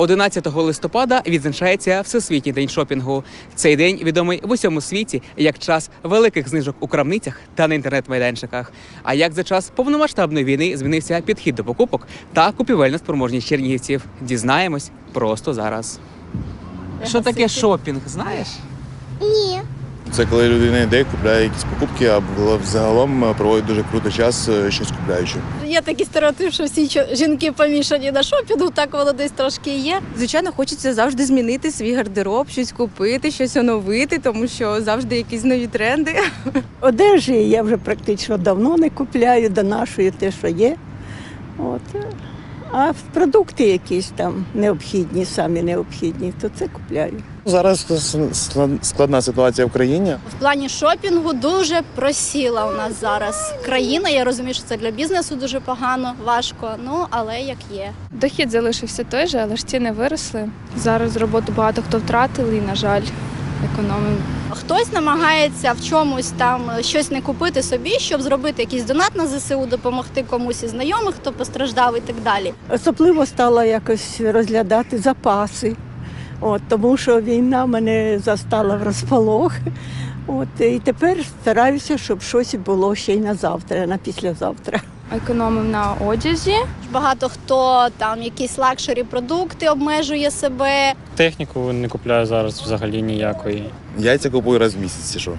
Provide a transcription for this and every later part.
11 листопада відзначається всесвітній день шопінгу. Цей день відомий в усьому світі як час великих знижок у крамницях та на інтернет-майданчиках. А як за час повномасштабної війни змінився підхід до покупок та купівельна спроможність чернігівців? Дізнаємось просто зараз. Що таке шопінг? Знаєш? Ні. Це коли людина йде, купляє якісь покупки, або взагалом е, проводить дуже крутий час, е, щось купляючи. Є такий стереотип, що всі чо- жінки помішані на шопінгу, так воно десь трошки є. Звичайно, хочеться завжди змінити свій гардероб, щось купити, щось оновити, тому що завжди якісь нові тренди. Одежі я вже практично давно не купляю, донашую те, що є. От. А продукти якісь там необхідні, самі необхідні, то це купляю. Зараз склад- складна ситуація в країні. В плані шопінгу дуже просіла у нас зараз країна. Я розумію, що це для бізнесу дуже погано, важко. Ну але як є. Дохід залишився той же, але ж ціни виросли. Зараз роботу багато хто втратили і, на жаль, економимо. Хтось намагається в чомусь там щось не купити собі, щоб зробити якийсь донат на ЗСУ, допомогти комусь із знайомих, хто постраждав і так далі. Особливо стала якось розглядати запаси, От, тому що війна мене застала в розпалох. От, і тепер стараюся, щоб щось було ще й на завтра, на післязавтра. Економив на одязі. Багато хто там якісь лакшері продукти обмежує себе. Техніку не купляю зараз взагалі ніякої. Яйця купую раз в місяць, що.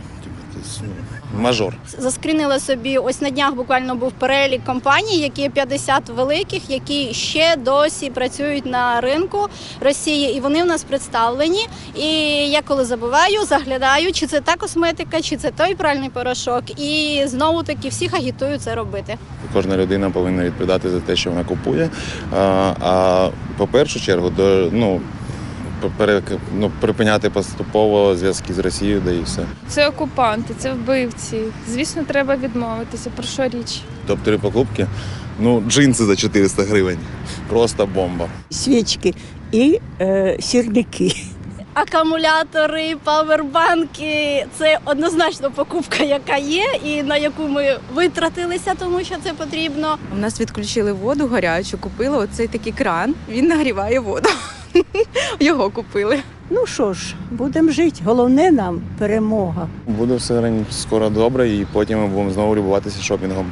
Ну, Мажор. Заскрінили собі ось на днях буквально був перелік компаній, які 50 великих, які ще досі працюють на ринку Росії, і вони в нас представлені. І я коли забуваю, заглядаю, чи це та косметика, чи це той пральний порошок. І знову таки всіх агітую це робити. Кожна людина повинна відповідати за те, що вона купує. А, а по першу чергу, до, ну, ну, припиняти поступово зв'язки з Росією, да і все. Це окупанти, це вбивці. Звісно, треба відмовитися. Про що річ? Топ-3 покупки. Ну, джинси за 400 гривень. Просто бомба. Свічки і е, сірники. Акумулятори, павербанки це однозначно покупка, яка є, і на яку ми витратилися, тому що це потрібно. У нас відключили воду гарячу, купили оцей такий кран, він нагріває воду. Його купили. Ну що ж, будемо жити. Головне нам перемога. Буде все скоро добре, і потім ми будемо знову любуватися шопінгом.